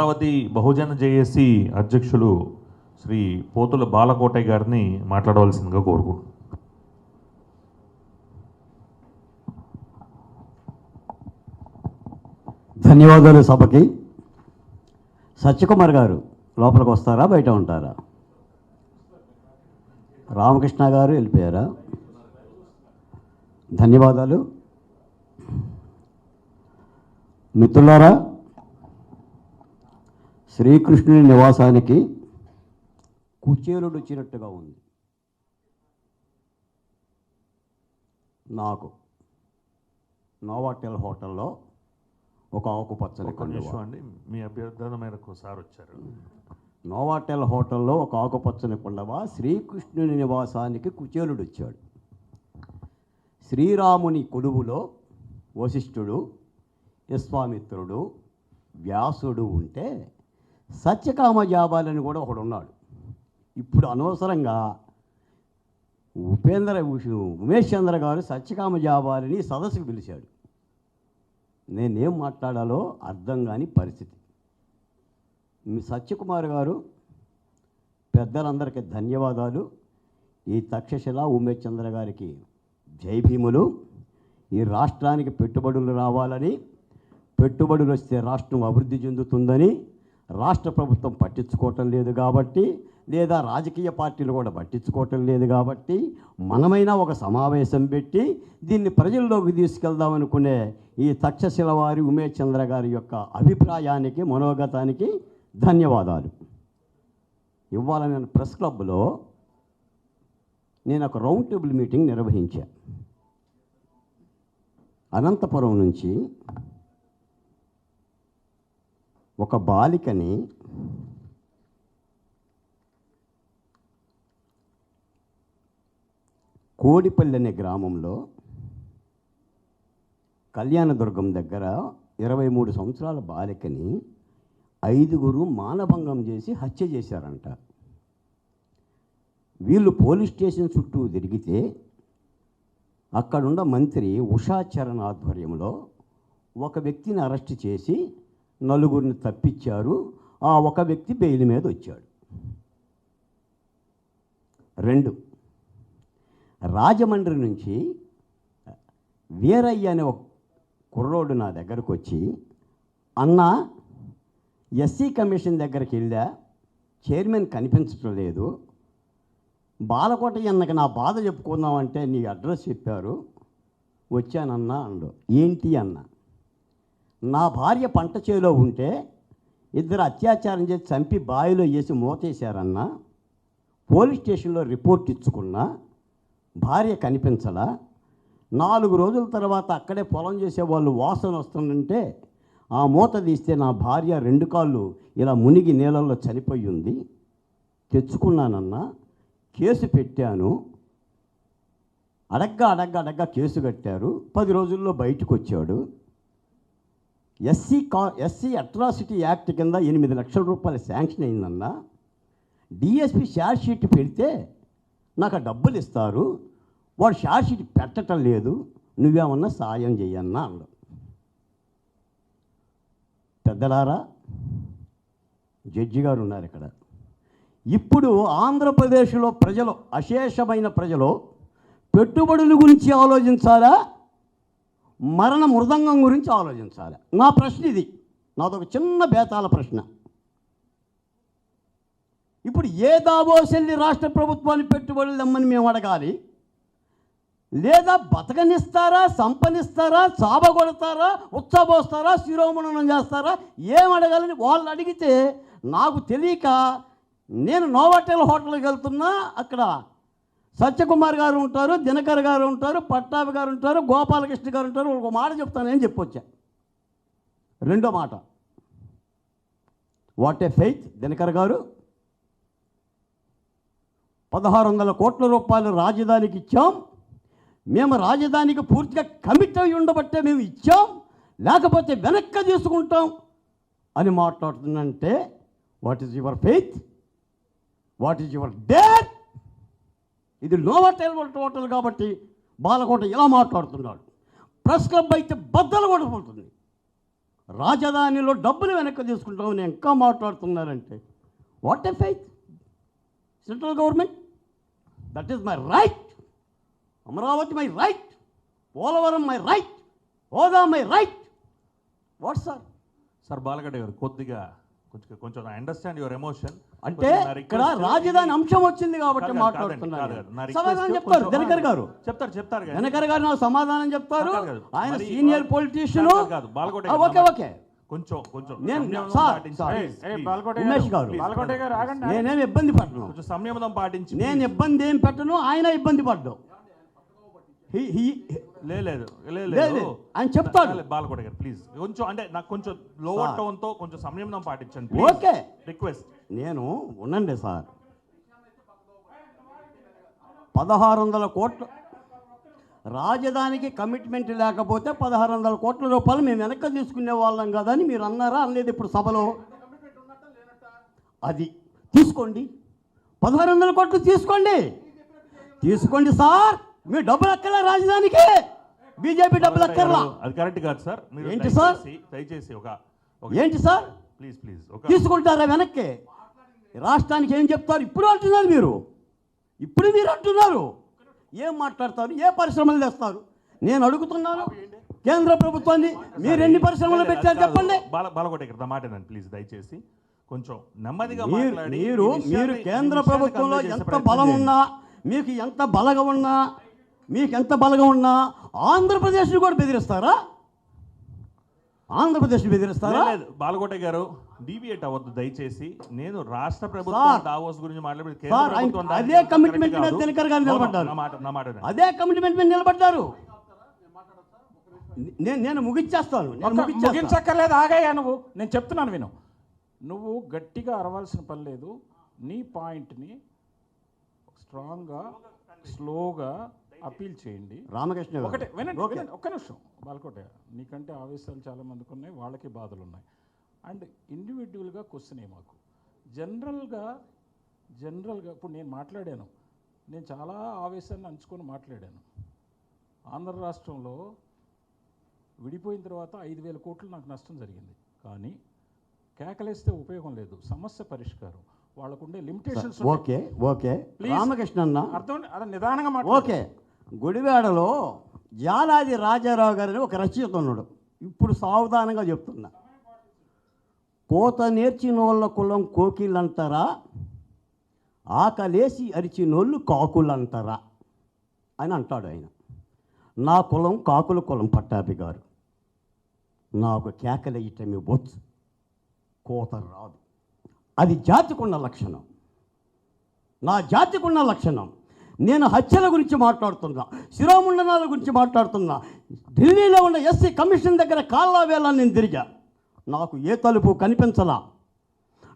అమరావతి బహుజన JAC అధ్యక్షులు శ్రీ పోతుల బాలకోటయ్య గారిని మాట్లాడవలసిందిగా కోరుకుంటున్నాను. ధన్యవాదాలు సభకి. సత్యకుమార్ గారు లోపలికి వస్తారా బయట ఉంటారా? రామకృష్ణ గారు వెళ్ళిపోయారా? ధన్యవాదాలు. మిత్రులారా శ్రీకృష్ణుని నివాసానికి కుచేలుడు వచ్చినట్టుగా ఉంది. నాకు నోవాటెల్ హోటల్లో ఒక ఆకుపచ్చని అండి మీ అభ్యర్థన మేరకు సార్ వచ్చారు. నోవాటెల్ హోటల్లో ఒక ఆకుపచ్చని కొండవ శ్రీకృష్ణుని నివాసానికి కుచేలుడు వచ్చాడు శ్రీరాముని కొలువులో వశిష్ఠుడు విశ్వామిత్రుడు వ్యాసుడు ఉంటే సత్యకామ జాబాలని కూడా ఒకడు ఉన్నాడు ఇప్పుడు అనవసరంగా ఉపేంద్ర ఉమేష్ చంద్ర గారు సత్యకామ జాబాలని సదస్సుకు పిలిచాడు. నేనేం మాట్లాడాలో అర్థం కాని పరిస్థితి. మీ సత్యకుమార్ గారు పెద్దలందరికీ ధన్యవాదాలు. ఈ తక్షశిల ఉమేష్ చంద్ర గారికి జై భీములు. ఈ రాష్ట్రానికి పెట్టుబడులు రావాలని పెట్టుబడులు వస్తే రాష్ట్రం అభివృద్ధి చెందుతుందని రాష్ట్ర ప్రభుత్వం పట్టించుకోవటం లేదు కాబట్టి లేదా రాజకీయ పార్టీలు కూడా పట్టించుకోవటం లేదు కాబట్టి మనమైనా ఒక సమావేశం పెట్టి దీన్ని ప్రజల్లోకి తీసుకెళ్దామనుకునే ఈ తక్షశిల వారి ఉమేష్ చంద్ర గారి యొక్క అభిప్రాయానికి మనోగతానికి ధన్యవాదాలు. ఇవాళ నేను ప్రెస్ క్లబ్లో నేను ఒక రౌండ్ టేబుల్ మీటింగ్ నిర్వహించాను అనంతపురం నుంచి ఒక బాలికని కోడిపల్లి అనే గ్రామంలో కళ్యాణదుర్గం దగ్గర ఇరవై మూడు సంవత్సరాల బాలికని ఐదుగురు మానభంగం చేసి హత్య చేశారంట. వీళ్ళు పోలీస్ స్టేషన్ చుట్టూ తిరిగితే అక్కడున్న మంత్రి ఉషాచరణ్ ఆధ్వర్యంలో ఒక వ్యక్తిని అరెస్ట్ చేసి నలుగురిని తప్పించారు. ఆ ఒక వ్యక్తి బెయిల్ మీద వచ్చాడు. రెండు రాజమండ్రి నుంచి వీరయ్య అనే ఒక కుర్రోడు నా దగ్గరకు వచ్చి అన్న ఎస్సీ కమిషన్ దగ్గరికి వెళ్ళా చైర్మన్ కనిపించడం లేదు. బాలకోట అన్నకి నా బాధ చెప్పుకుందామంటే నీ అడ్రస్ చెప్పారు. వచ్చానన్నా అండు. ఏంటి అన్న? నా భార్య పంట చేలో ఉంటే ఇద్దరు అత్యాచారం చేసి చంపి బావిలో వేసి మోతేశారన్నా పోలీస్ స్టేషన్లో రిపోర్ట్ ఇచ్చుకున్నా భార్య కనిపించలా నాలుగు రోజుల తర్వాత అక్కడే పొలం చేసే వాళ్ళు వాసన వస్తుందంటే ఆ మూత తీస్తే నా భార్య రెండు కాళ్ళు ఇలా మునిగి నీళ్ళల్లో చనిపోయి ఉంది. తెచ్చుకున్నానన్నా కేసు పెట్టాను. అడగ్గా అడగ్గా అడగ్గా కేసు కట్టారు. పది రోజుల్లో బయటకు వచ్చాడు ఎస్సీ కా ఎస్సీ అట్రాసిటీ యాక్ట్ కింద ఎనిమిది లక్షల రూపాయలు శాంక్షన్ అయిందన్నా డిఎస్పి షార్ట్ షీట్ పెడితే నాకు ఆ డబ్బులు ఇస్తారు వాడు షార్ట్ షీట్ పెట్టడం లేదు నువ్వేమన్నా సాయం చేయన్నా అన్నాడు. పెద్దలారా జడ్జి గారు ఉన్నారు ఇక్కడ. ఇప్పుడు ఆంధ్రప్రదేశ్లో ప్రజలు అశేషమైన ప్రజలు పెట్టుబడుల గురించి ఆలోచించాలా? మరణ మృదంగం గురించి ఆలోచించాలి. నా ప్రశ్న ఇది. నాదొక చిన్న బేతాల ప్రశ్న. ఇప్పుడు ఏ దాబోసెల్లి రాష్ట్ర ప్రభుత్వాన్ని పెట్టుబడులు తెమ్మని మేము అడగాలి? లేదా బతకనిస్తారా సంపనిస్తారా చాబగొడతారా ఉత్సవోస్తారా శిరోమణనం చేస్తారా? ఏం అడగాలని వాళ్ళు అడిగితే నాకు తెలియక నేను నోవాటెల్ హోటల్కి వెళ్తున్నా అక్కడ సత్యకుమార్ గారు ఉంటారు దినకర్ గారు ఉంటారు పట్టాభి గారు ఉంటారు గోపాలకృష్ణ గారు ఉంటారు ఒక మాట చెప్తానని చెప్పొచ్చా? రెండో మాట. వాట్ ఏ ఫెయిత్ దినకర్ గారు? పదహారు వందల కోట్ల రూపాయలు రాజధానికి ఇచ్చాం. మేము రాజధానికి పూర్తిగా కమిట్ అయి ఉండబట్టే మేము ఇచ్చాం. లేకపోతే వెనక్కి తీసుకుంటాం అని మాట్లాడుతుందంటే what is your faith? What is your date? ఇది లోవర్ నోవటెల్ హోటల్ కాబట్టి బాలకోట ఇలా మాట్లాడుతున్నాడు. ప్రెస్ క్లబ్ అయితే బద్దలు కొట్టుకుంటుంది. రాజధానిలో డబ్బులు వెనక్కి తీసుకుంటామని ఇంకా మాట్లాడుతున్నారంటే what a faith central government that is my right Amaravati my right Polavaram my right హోదా my right what sir sir Balagadda గారు కొద్దిగా కొంచెం అండర్స్టాండ్ యువర్ ఎమోషన్ అంటే ఇక్కడ రాజధాని అంశం వచ్చింది కాబట్టి మాట్లాడుతున్నారు. సమాధానం చెప్తారు దినకర్ గారు. చెప్తారు చెప్తారు దినకర్ గారు నాకు సమాధానం చెప్తారు. ఆయన సీనియర్ పొలిటీషియన్ ఓకే ఓకే. కొంచెం కొంచెం నేను- సంయమనం సార్, పాటించి, సార్. please, ఏ please. బాలకోట ఉమేష్ గారు. బాలకోట గారు ఆగండి నేనేం ఇబ్బంది పడను. కొంచెం సంయమనం పాటించి నేను ఇబ్బంది ఏం పెట్టను ఆయన ఇబ్బంది లే- లేదు లేదు. ఆయన చెప్తాడు. బాలకోట గారు ప్లీజ్ కొంచెం అంటే నాకు కొంచెం లోవర్ సార్. టోన్తో కొంచెం సంయమనం పాటించండి ఓకే. రిక్వెస్ట్ నేను ఉండండి సార్ పదహారు వందల కోట్లు. రాజధానికి కమిట్మెంట్ లేకపోతే పదహారు వందల కోట్ల రూపాయలు మేము వెనక్కి తీసుకునే వాళ్ళం కదా అని మీరు అన్నారా? అనలేదు ఇప్పుడు సభలో. అది తీసుకోండి. పదహారు వందల కోట్లు తీసుకోండి. తీసుకోండి సార్ మీ డబ్బులు అక్కర్లే రాజధానికి? బీజేపీ డబ్బులు అక్కర్లా? అది కరెక్ట్ కాదు సార్. మీరు ఏంటి సార్? దయచేసి- ఒక ఏంటి సార్? Please please. తీసుకుంటారా వెనక్కి? రాష్ట్రానికి ఏం చెప్తారు? ఇప్పుడు అంటున్నారు మీరు. ఇప్పుడు మీరు అంటున్నారు. ఏం మాట్లాడతారు? ఏ పరిశ్రమలు తెస్తారు? నేను అడుగుతున్నాను. కేంద్ర ప్రభుత్వాన్ని మీరు ఎన్ని పరిశ్రమలు పెట్టారు చెప్పండి. బాల బాలకోట ఇక్కడ మాటేనండి ప్లీజ్ దయచేసి. కొంచెం నెమ్మదిగా మీరు మీరు కేంద్ర ప్రభుత్వంలో ఎంత బలం. ఉన్నా మీకు ఎంత బలగా ఉన్నా మీకు ఎంత బలగా ఉన్నా ఆంధ్రప్రదేశ్ని కూడా బెదిరిస్తారా? ఆంధ్రప్రదేశ్ బెదిరిస్తారా? లేదు, బాలకోట గారు డీవియేట్ అవ్వద్దు దయచేసి. నేను రాష్ట్ర ప్రభుత్వం దావోస్ గురించి అదే మీద కాదు. దినకర్ గారు నిలబడ్డారు. అదే కమిట్మెంట్ మీద నిలబడ్డారు. నేను నేను ముగిచ్చేస్తాను. ముగించక్కర్లేదు ఆగాయా నువ్వు. నేను చెప్తున్నాను విను. నువ్వు గట్టిగా అరవాల్సిన పని లేదు. నీ పాయింట్ని స్ట్రాంగ్గా స్లోగా అపీల్ చేయండి. రామకృష్ణ. ఒకటే వినండి ఒక్క నిమిషం. బాలకోట నీకంటే ఆవేశాలు చాలా మందికి ఉన్నాయి వాళ్ళకి బాధలు ఉన్నాయి. అండ్ ఇండివిజువల్గా క్వశ్చన్ మాకు. జనరల్గా జనరల్గా ఇప్పుడు నేను మాట్లాడాను. నేను చాలా ఆవేశాన్ని అంచుకొని మాట్లాడాను. ఆంధ్ర రాష్ట్రంలో విడిపోయిన తర్వాత ఐదు వేల కోట్లు నాకు నష్టం జరిగింది. కానీ కేకలేస్తే ఉపయోగం లేదు. సమస్య పరిష్కారం. వాళ్ళకుండే లిమిటేషన్స్ ఓకే ఓకే. రామకృష్ణ అన్న అర్థం అలా నిదానంగా ఓకే. గుడివాడలో జాలాది రాజారావు గారిని ఒక రచయిత ఉన్నాడు ఇప్పుడు సావధానంగా చెప్తున్నా. కోత నేర్చినోళ్ళ కులం కోకిళ్ళంటారా ఆకలేసి అరిచినోళ్ళు కాకులంటారా? అని అంటాడు ఆయన. నా కులం కాకుల కులం పట్టాభి గారు. నాకు కేకలేయటమే బొచ్చు కోత రాదు. అది జాతికున్న లక్షణం. నా జాతికున్న లక్షణం. నేను హత్యల గురించి మాట్లాడుతున్నా శిరోముండనాల గురించి మాట్లాడుతున్నా ఢిల్లీలో ఉన్న ఎస్సీ కమిషన్ దగ్గర కాళ్ళ వేళ నేను తిరిగా. నాకు ఏ తలుపు కనిపించలా?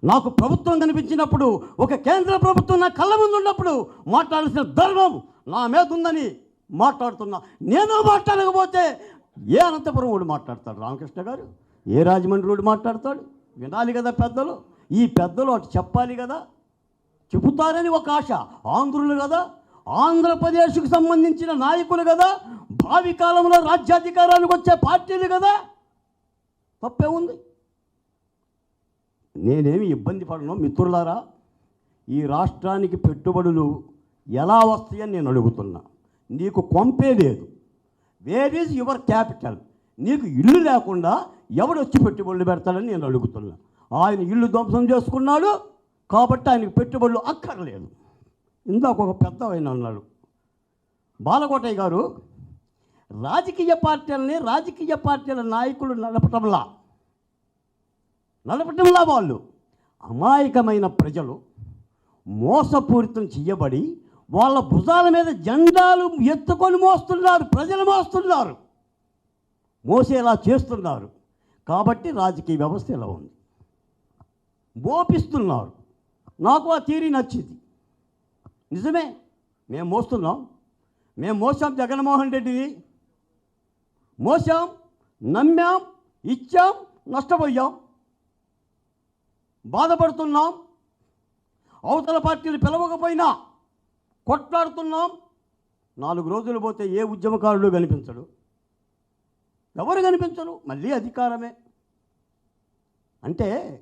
నాకు ప్రభుత్వం కనిపించినప్పుడు ఒక కేంద్ర ప్రభుత్వం నా కళ్ళ ముందు ఉన్నప్పుడు మాట్లాడాల్సిన ధర్మం నా మీద ఉందని మాట్లాడుతున్నా. నేను మాట్లాడకపోతే ఏ అనంతపురం వాడు మాట్లాడతాడు? రామకృష్ణ గారు? ఏ రాజమండ్రి వాడు మాట్లాడతాడు? వినాలి కదా పెద్దలు. ఈ పెద్దలు అటు చెప్పాలి కదా? చెబుతారని ఒక ఆశ. ఆంధ్రులు కదా? ఆంధ్రప్రదేశ్కు సంబంధించిన నాయకులు కదా భావి కాలంలో రాజ్యాధికారానికి వచ్చే పార్టీలు కదా. తప్పే ఉంది. నేనేమి ఇబ్బంది పడను మిత్రులారా? ఈ రాష్ట్రానికి పెట్టుబడులు ఎలా వస్తాయని నేను అడుగుతున్నా. నీకు కొంపే లేదు. వేర్ ఈజ్ యువర్ క్యాపిటల్ నీకు ఇల్లు లేకుండా ఎవడు వచ్చి పెట్టుబడులు పెడతాడని నేను అడుగుతున్నా. ఆయన ఇల్లు ధ్వంసం చేసుకున్నాడు కాబట్టి ఆయనకు పెట్టుబడులు అక్కర్లేదు. ఇందాక ఒక పెద్ద ఆయన అన్నాడు. బాలకోటయ్య గారు రాజకీయ పార్టీలని రాజకీయ పార్టీల నాయకులు నడపటంలా. నడపటంలా వాళ్ళు. అమాయకమైన ప్రజలు మోసపూరితం చేయబడి వాళ్ళ భుజాల మీద జెండాలు ఎత్తుకొని మోస్తున్నారు ప్రజలు మోస్తున్నారు. మోసేలా చేస్తున్నారు. కాబట్టి రాజకీయ వ్యవస్థ ఇలా ఉంది. మోపిస్తున్నారు నాకు ఆ తీరి నచ్చింది. నిజమే. మేము మోస్తున్నాం. మేము మోసాం జగన్మోహన్ రెడ్డిని. మోసాం నమ్మాం ఇచ్చాం నష్టపోయాం. బాధపడుతున్నాం. అవతల పార్టీలు పిలవకపోయినా కొట్లాడుతున్నాం. నాలుగు రోజులు పోతే ఏ ఉద్యమకారుడు కనిపించడు. ఎవరు కనిపించరు? మళ్ళీ అధికారమే. అంటే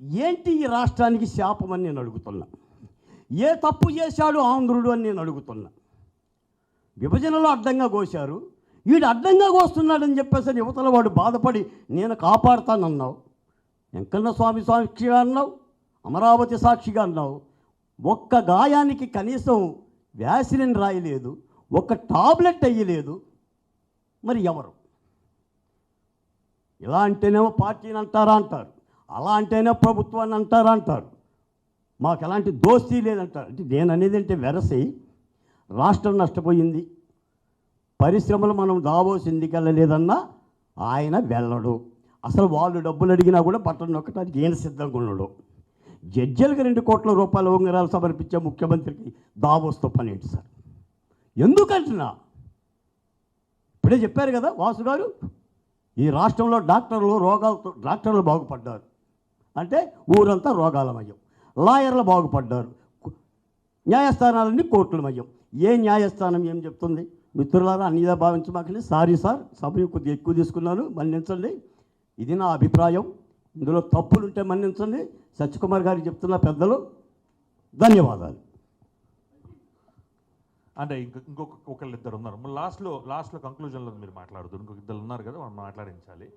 ఏంటి ఈ రాష్ట్రానికి శాపం అని నేను అడుగుతున్నా? ఏ తప్పు చేశాడు ఆంధ్రుడు అని నేను అడుగుతున్నా. విభజనలో అడ్డంగా కోశారు. వీడు అడ్డంగా కోస్తున్నాడని చెప్పేసి యువతల వాడు బాధపడి నేను కాపాడుతానన్నావు. వెంకన్న స్వామి సాక్షిగా అన్నావు. అమరావతి సాక్షిగా అన్నావు. ఒక్క గాయానికి కనీసం వ్యాసిలిన్ రాయలేదు. ఒక్క టాబ్లెట్ అయ్యలేదు మరి ఎవరు? ఇలా అంటేనేమో పార్టీని అంటారా అంటారు. అలా అంటేనే ప్రభుత్వాన్ని అంటారా అంటారు. మాకు ఎలాంటి దోస్తీ లేదంటారు. అంటే నేను అనేది అంటే వెరసి రాష్ట్రం నష్టపోయింది. పరిశ్రమలు మనం దావోస్ ఎందుకు ఆయన వెళ్ళడు. అసలు వాళ్ళు డబ్బులు అడిగినా కూడా బట్టలు నొక్కడానికి ఈయన సిద్ధంగా ఉన్నాడు జడ్జీలకు రెండు కోట్ల రూపాయల ఉంగరాలు సమర్పించే ముఖ్యమంత్రికి దావోస్తో పని ఏంటి సార్? ఎందుకంటున్నా? ఇప్పుడే చెప్పారు కదా వాసు గారు ఈ రాష్ట్రంలో డాక్టర్లు రోగాలతో డాక్టర్లు బాగుపడ్డారు. అంటే ఊరంతా రోగాలమయం లాయర్లు బాగుపడ్డారు. న్యాయస్థానాలన్నీ కోర్టులమయం ఏ న్యాయస్థానం ఏం చెప్తుంది? మిత్రులారా అన్నిదా భావించమాకండి సారీ సార్ సమయం కొద్దిగా ఎక్కువ తీసుకున్నాను మన్నించండి. ఇది నా అభిప్రాయం. ఇందులో తప్పులుంటే మన్నించండి. సత్యకుమార్ గారికి చెప్తున్న పెద్దలు ధన్యవాదాలు. అంటే ఇంక ఇంకొక ఒకళ్ళు ఇద్దరు ఉన్నారు లాస్ట్లో లాస్ట్లో కంక్లూజన్లో మీరు మాట్లాడుతూ ఇంకొక ఇద్దరు ఉన్నారు కదా మనం మాట్లాడించాలి.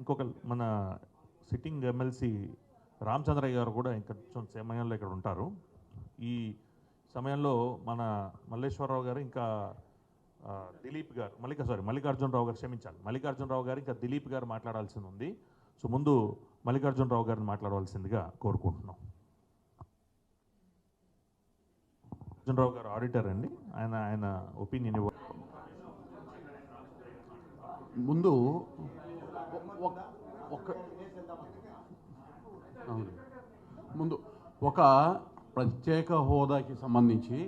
ఇంకొక మన సిట్టింగ్ ఎమ్మెల్సీ రామచంద్రయ్య గారు కూడా ఇంకా కొంచెం సమయంలో ఇక్కడ ఉంటారు. ఈ సమయంలో మన మల్లేశ్వరరావు గారు ఇంకా దిలీప్ గారు మల్లిక సారీ మల్లికార్జునరావు గారు క్షమించాలి. మల్లికార్జునరావు గారు ఇంకా దిలీప్ గారు మాట్లాడాల్సింది ఉంది. సో ముందు మల్లికార్జునరావు గారిని మాట్లాడవలసిందిగా కోరుకుంటున్నాం. అర్జునరావు గారు ఆడిటర్ అండి. ఆయన ఆయన ఒపీనియన్ ఇవ్వ ముందు ఒక- ఒక అవును. ముందు ఒక ప్రత్యేక హోదాకి సంబంధించి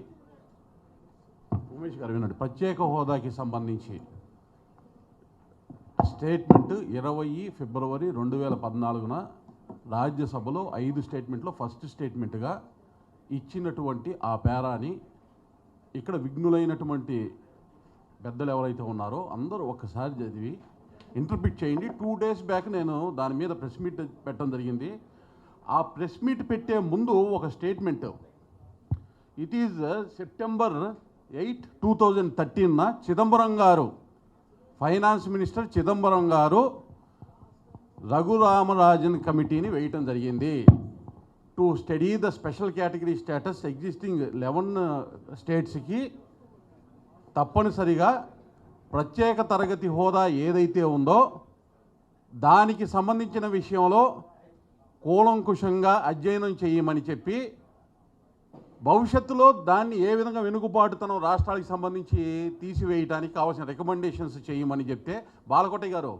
ఉమేష్ గారు విన్నాడు ప్రత్యేక హోదాకి సంబంధించి స్టేట్మెంట్ ఇరవై ఫిబ్రవరి రెండు వేల పద్నాలుగున రాజ్యసభలో ఐదు స్టేట్మెంట్లో ఫస్ట్ స్టేట్మెంట్గా ఇచ్చినటువంటి ఆ పేరాని ఇక్కడ విఘ్నులైనటువంటి పెద్దలు ఎవరైతే ఉన్నారో అందరూ ఒక్కసారి చదివి ఇంటర్ప్రిట్ చేయండి. టూ డేస్ బ్యాక్ నేను దాని మీద ప్రెస్ మీట్ పెట్టడం జరిగింది. ఆ ప్రెస్ మీట్ పెట్టే ముందు ఒక statement it is September eight two thousand థర్టీన్న చిదంబరం గారు ఫైనాన్స్ మినిస్టర్ చిదంబరం గారు రఘురామరాజన్ కమిటీని వేయటం జరిగింది. To study the special category status existing eleven స్టేట్స్కి తప్పనిసరిగా ప్రత్యేక తరగతి హోదా ఏదైతే ఉందో దానికి సంబంధించిన విషయంలో కూలంకుషంగా అధ్యయనం చేయమని చెప్పి భవిష్యత్తులో దాన్ని ఏ విధంగా వెనుకబాటుతనం రాష్ట్రాలకు సంబంధించి తీసివేయడానికి కావాల్సిన రికమెండేషన్స్ చేయమని చెప్తే బాలకోట గారు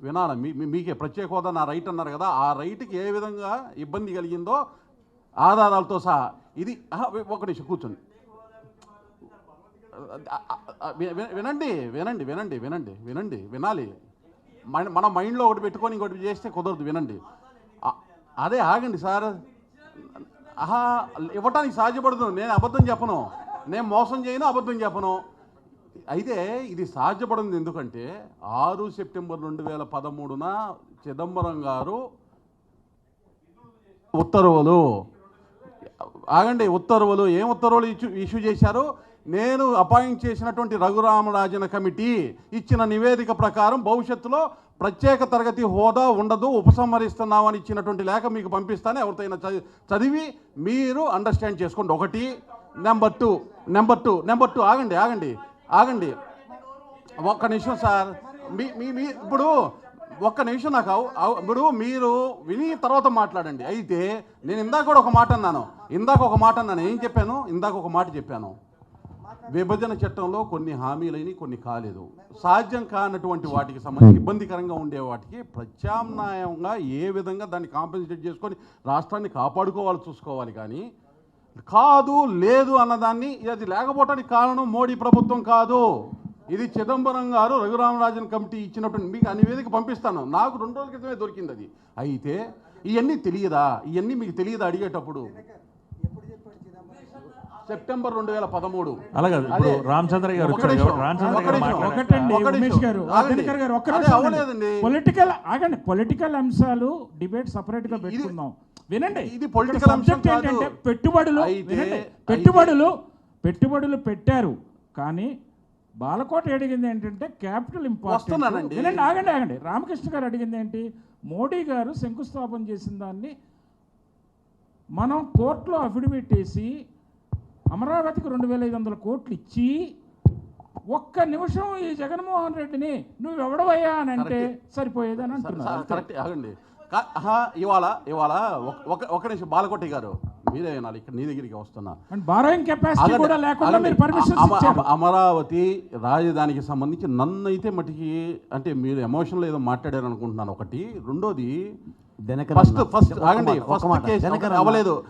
వినాలి? మీ మీకే ప్రత్యేక హోదా నా రైట్ అన్నారు కదా ఆ రైట్కి ఏ విధంగా ఇబ్బంది కలిగిందో ఆధారాలతో సహా ఇది ఒక నిమిషం కూర్చోండి. వినండి వినండి వినండి వినండి వినండి వినాలి. మన మన మైండ్లో ఒకటి పెట్టుకొని ఇంకోటి చేస్తే కుదరదు వినండి. అదే ఆగండి సార్. ఆహా ఇవ్వటానికి సాధ్యపడుతుంది నేను అబద్ధం చెప్పను. నేను మోసం చేయను అబద్ధం చెప్పను. అయితే ఇది సాధ్యపడింది ఎందుకంటే ఆరు సెప్టెంబర్ రెండు వేల పదమూడున చిదంబరం గారు ఉత్తర్వులు. ఆగండి ఉత్తర్వులు ఏం ఉత్తర్వులు ఇష్యూ ఇష్యూ చేశారు? నేను అపాయింట్ చేసినటువంటి రఘురామరాజన కమిటీ ఇచ్చిన నివేదిక ప్రకారం భవిష్యత్తులో ప్రత్యేక తరగతి హోదా ఉండదు ఉపసంహరిస్తున్నామని ఇచ్చినటువంటి లేఖ మీకు పంపిస్తాను ఎవరితోనైనా చదివి చదివి మీరు అండర్స్టాండ్ చేసుకోండి. ఒకటి number two number two number two ఆగండి ఆగండి ఆగండి. ఒక్క నిమిషం సార్ మీ మీ మీ ఇప్పుడు ఒక్క నిమిషం నాకు అవు- ఇప్పుడు మీరు విని తర్వాత మాట్లాడండి. అయితే నేను ఇందాక కూడా ఒక మాట అన్నాను. ఇందాక ఒక మాట అన్నాను. ఏం చెప్పాను? ఇందాక ఒక మాట చెప్పాను. విభజన చట్టంలో కొన్ని హామీలని కొన్ని కాలేదు. సాధ్యం కానటువంటి వాటికి సంబంధించి ఇబ్బందికరంగా ఉండే వాటికి ప్రత్యామ్నాయంగా ఏ విధంగా దాన్ని కాంపెన్సేట్ చేసుకొని రాష్ట్రాన్ని కాపాడుకోవాలి చూసుకోవాలి కానీ కాదు లేదు అన్నదాన్ని అది లేకపోవటానికి కారణం మోడీ ప్రభుత్వం కాదు. ఇది చిదంబరం గారు రఘురామరాజన్ కమిటీ ఇచ్చినటువంటి మీకు ఆ నివేదిక పంపిస్తాను. నాకు రెండు రోజుల క్రితమే దొరికింది అది. అయితే ఇవన్నీ తెలియదా? ఇవన్నీ మీకు తెలియదా అడిగేటప్పుడు? సెప్టెంబర్ రెండు వేల పదమూడు అలాగే ఇప్పుడు. రామచంద్రయ్య గారు ఒకటండి. గారు గారు ఒక్క అదే నిమిషం అవ్వలేదండి. పొలిటికల్ ఆగండి పొలిటికల్ అంశాలు డిబేట్ సపరేట్గా పెట్టుకుందాం వినండి ఇది subject కాదు. ఏంటంటే పెట్టుబడులు పెట్టుబడులు పెట్టుబడులు పెట్టారు కానీ బాలకోట అడిగింది ఏంటంటే క్యాపిటల్ ఇంపార్టెంట్. వినండి ఆగండి ఆగండి రామకృష్ణ గారు అడిగింది ఏంటి మోడీ గారు శంకుస్థాపన చేసిన దాన్ని మనం కోర్టులో అఫిడవిట్ వేసి అమరావతికి రెండు వేల ఐదు వందల కోట్లు ఇచ్చి ఒక్క నిమిషం ఈ జగన్మోహన్ రెడ్డిని నువ్వు ఎవడవయ్యా అని అంటే సరిపోయేదని అంటున్నారు కరెక్ట్. ఆగండి. ఇవాళ ఇవాళ ఒక- నిమిషం. బాలకోటి గారు మీరే వినాలి. ఇక్కడ నీ దగ్గరికి వస్తున్నా. అమరావతి రాజధానికి సంబంధించి నన్ను అయితే మటుకి అంటే మీరు ఎమోషన్లో ఏదో మాట్లాడారు అనుకుంటున్నాను ఒకటి. రెండోది ఫస్ట్ ఫస్ట్ ఆగండి ఫస్ట్. కేసు అవ్వలేదు.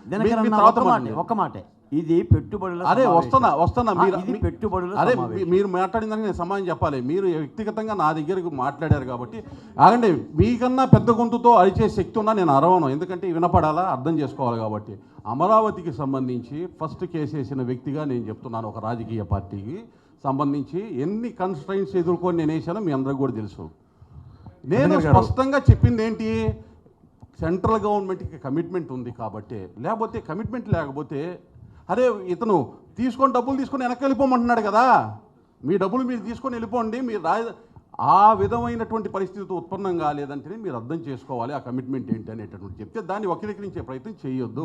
ఒక్క మాట, ఇది పెట్టుబడుల సమావేశం. వస్తున్నా వస్తున్నా మీరు ఇది పెట్టుబడుల. మీ- మీరు మాట్లాడిన దానికి నేను సమాధానం చెప్పాలి. మీరు వ్యక్తిగతంగా నా దగ్గరకు మాట్లాడారు కాబట్టి. ఆగండి మీకన్నా పెద్ద గొంతుతో అరిచే శక్తి ఉన్నా నేను అరవను. ఎందుకంటే వినపడాలా? అర్థం చేసుకోవాలి కాబట్టి. అమరావతికి సంబంధించి ఫస్ట్ కేసు వేసిన వ్యక్తిగా నేను చెప్తున్నాను ఒక రాజకీయ పార్టీకి సంబంధించి. ఎన్ని కన్స్ట్రైన్స్ ఎదుర్కొని నేను వేసానో మీ అందరికి కూడా తెలుసు. నేను. స్పష్టంగా చెప్పింది ఏంటి? సెంట్రల్ గవర్నమెంట్కి కమిట్మెంట్ ఉంది కాబట్టి లేకపోతే కమిట్మెంట్ లేకపోతే అరే ఇతను తీసుకొని డబ్బులు తీసుకొని వెనక్కి వెళ్ళిపోమంటున్నాడు కదా. మీ డబ్బులు మీరు తీసుకొని వెళ్ళిపోండి మీరు రాజ ఆ విధమైనటువంటి పరిస్థితి ఉత్పన్నం కాలేదంటేనే మీరు అర్థం చేసుకోవాలి ఆ కమిట్మెంట్ ఏంటి అనేటటువంటి చెప్తే దాన్ని వక్రీకరించే ప్రయత్నం చేయొద్దు.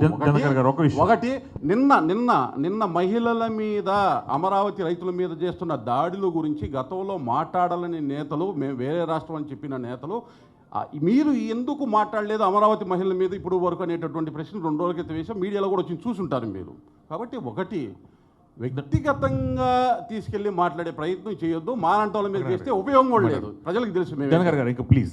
ఒకటి- నిన్న నిన్న నిన్న మహిళల మీద అమరావతి రైతుల మీద చేస్తున్న దాడుల గురించి గతంలో మాట్లాడాలని నేతలు మేము వేరే రాష్ట్రం అని చెప్పిన నేతలు మీరు ఎందుకు మాట్లాడలేదు అమరావతి మహిళల మీద ఇప్పుడు వరకు అనేటటువంటి ప్రశ్న రెండు రోజుల క్రితం వేసాం మీడియాలో కూడా వచ్చి చూసుంటారు మీరు. కాబట్టి ఒకటి వ్యక్తిగతంగా తీసుకెళ్ళి మాట్లాడే ప్రయత్నం చేయొద్దు. మానంటోళ్ళ మీద చేస్తే ఉపయోగం కూడా లేదు. ప్రజలకు తెలుసు మేము. జనగర్ గారు ఇంకా ప్లీజ్